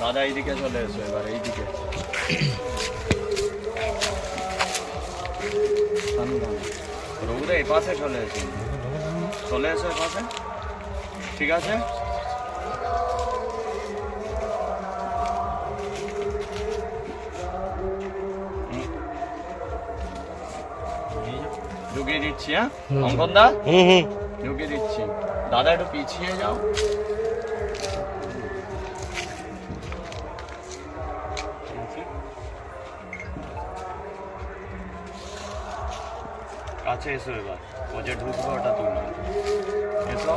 দাদা এইদিকে চলে এসো এবার এইদিকে। রঘুদা এই পাশে চলে এসো। চলে এসো এই পাশে। ঠিক আছে। ঢুকিয়ে দিচ্ছি হ্যাঁ? অঙ্কন দা? ঢুকিয়ে দিচ্ছি। দাদা একটু পিছিয়ে যাও। কাছে এসো এবার। ও যে ঢুকবে ওটা তুলো এসো।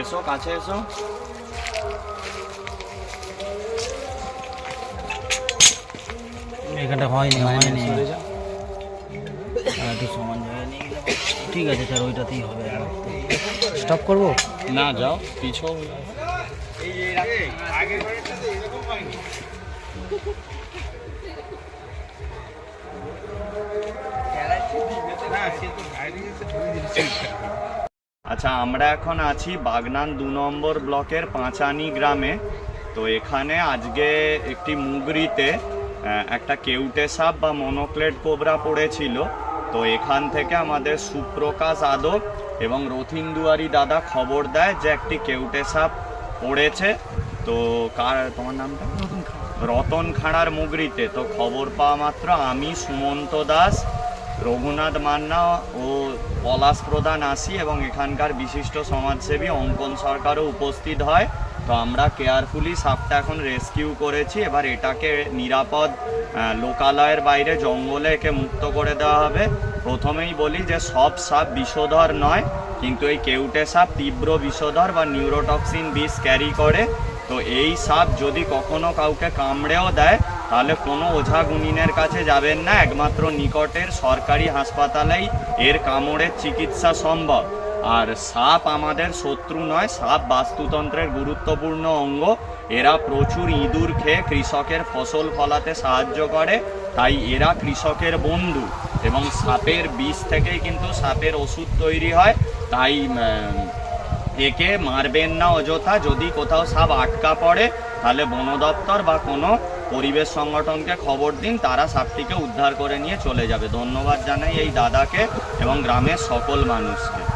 এসো কাছে এসো। এখানটা হয়নি হয়নি একটু সমান গেলে ঠিক আছে স্যার ওইটাতেই হবে স্টপ করব? না যাও পিছু আচ্ছা আমরা এখন আছি বাগনান দু নম্বর ব্লকের পাঁচানি গ্রামে। তো এখানে আজকে একটি মুগরিতে একটা কেউটে সাপ বা মনোক্লেট কোবরা পড়েছিল। তো এখান থেকে আমাদের সুপ্রকাশ আদব এবং রথিন দুয়ারি দাদা খবর দেয় যে একটি কেউটে সাপ পড়েছে। তো কার তোমার নামটা? রতন খাঁড়ার মুগরিতে। তো খবর পাওয়া মাত্র আমি সুমন্ত দাস। রঘুনাথ মান্না ও পলাশ প্রধান আসি এবং এখানকার বিশিষ্ট সমাজসেবী অঙ্কন সরকারও উপস্থিত হয়। তো আমরা কেয়ারফুলি সাপটা এখন রেস্কিউ করেছি। এবার এটাকে নিরাপদ লোকালয়ের বাইরে জঙ্গলে একে মুক্ত করে দেওয়া হবে। প্রথমেই বলি যে সব সাপ বিষধর নয়, কিন্তু এই কেউটে সাপ তীব্র বিষধর বা নিউরোটক্সিন বিষ ক্যারি করে। তো এই সাপ যদি কখনো কাউকে কামড়েও দেয় তাহলে কোনো ওঝা গুনিনের কাছে যাবেন না, একমাত্র নিকটের সরকারি হাসপাতালেই এর কামড়ের চিকিৎসা সম্ভব। আর সাপ আমাদের শত্রু নয়, সাপ বাস্তুতন্ত্রের গুরুত্বপূর্ণ অঙ্গ। এরা প্রচুর ইঁদুর খেয়ে কৃষকের ফসল ফলাতে সাহায্য করে, তাই এরা কৃষকের বন্ধু। এবং সাপের বিষ থেকেই কিন্তু সাপের ওষুধ তৈরি হয়, তাই একে মারবেন না অযথা। যদি কোথাও সাপ আটকা পড়ে, তাহলে বন দপ্তর বা কোনো পরিবেশ সংগঠনকে খবর দিন, তারা সাপটিকে উদ্ধার করে নিয়ে চলে যাবে। ধন্যবাদ জানাই এই দাদাকে এবং গ্রামের সকল মানুষকে।